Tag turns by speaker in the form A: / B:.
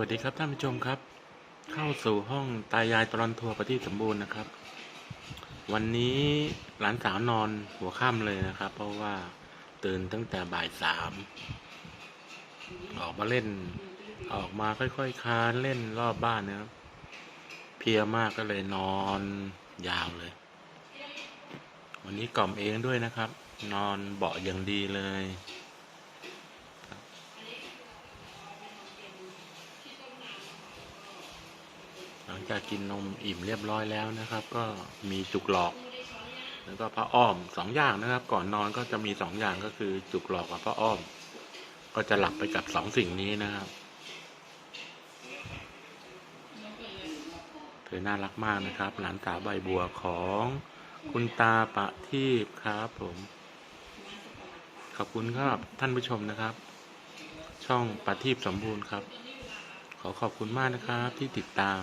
A: วัสดีครับท่านผู้ชมครับ เข้าสู่ห้องตายายตลอนทัวร์ประทีสมบูรณ์นะครับ วันนี้หลานสาวนอนหัวค่ำเลยนะครับ เพราะว่าตื่นตั้งแต่บ่ายสามออกมาเล่น ออกมาค่อยๆคคานเล่นรอบบ้านนะครับ เพลียมากก็เลยนอนยาวเลย วันนี้กล่อมเองด้วยนะครับ นอนเบาะอย่างดีเลย ลังจากกินนมอิ่มเรียบร้อยแล้วนะครับ ก็มีจุกหลอก แล้วก็พระอ้อมสองอย่างนะครับ ก่อนนอนก็จะมีสองอย่างก็คือจุกหลอกกับพระอ้อม ก็จะหลับไปกับสองสิ่งนี้นะครับเธอน่ารักมากนะครับ หลานสาวใบบัวของคุณตาปะทีปครับผมขอบคุณครับท่านผู้ชมนะครับ ช่องปะทีปสมบูรณ์ครับ ขอขอบคุณมากนะครับที่ติดตาม